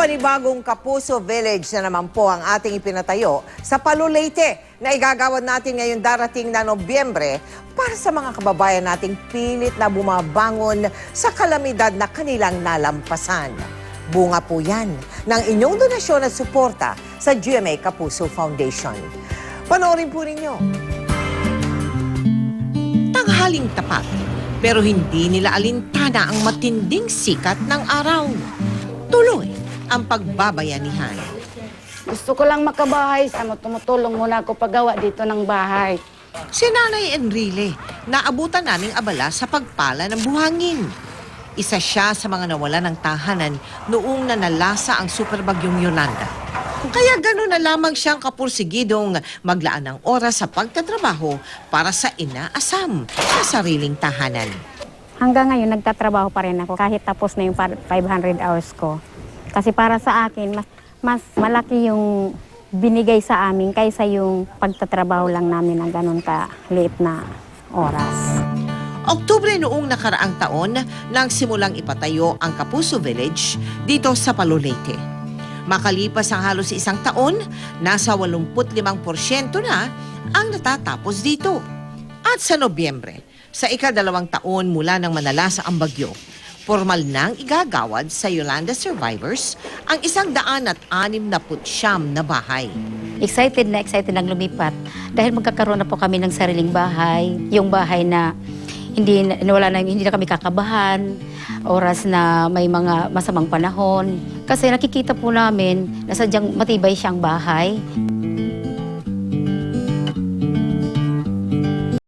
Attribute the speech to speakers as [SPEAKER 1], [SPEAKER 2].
[SPEAKER 1] panibagong Kapuso Village na naman po ang ating ipinatayo sa Palulete na igagawad natin ngayong darating na Nobyembre para sa mga kababayan nating pilit na bumabangon sa kalamidad na kanilang nalampasan. Bunga po yan ng inyong donasyon at suporta sa GMA Kapuso Foundation. Panoorin po ninyo. Tanghaling tapat, pero hindi nila alintana ang matinding sikat ng araw. Tuloy ang pagbabayanihan.
[SPEAKER 2] Gusto ko lang makabahay. Ano, tumutulong muna ako paggawa dito ng bahay.
[SPEAKER 1] Si Nanay Enrile, naabutan naming abala sa pagpala ng buhangin. Isa siya sa mga nawala ng tahanan noong nanalasa ang superbagyong Yolanda. Kaya gano'n na lamang siyang kapursigidong maglaan ng oras sa pagtatrabaho para sa inaasam sa sariling tahanan.
[SPEAKER 3] Hanggang ngayon, nagtatrabaho pa rin ako kahit tapos na yung par- 500 hours ko. Kasi para sa akin, mas, mas malaki yung binigay sa amin kaysa yung pagtatrabaho lang namin ng ganun ka-liit na oras.
[SPEAKER 1] Oktubre noong nakaraang taon nang simulang ipatayo ang Kapuso Village dito sa Palolete. Makalipas ang halos isang taon, nasa 85% na ang natatapos dito. At sa Nobyembre, sa ikadalawang taon mula nang manalasa ang bagyo, formal nang igagawad sa Yolanda Survivors ang isang daan at anim na putsyam na bahay.
[SPEAKER 4] Excited na excited lang lumipat dahil magkakaroon na po kami ng sariling bahay. Yung bahay na hindi na, wala na, hindi na kami kakabahan, oras na may mga masamang panahon. Kasi nakikita po namin na sadyang matibay siyang bahay.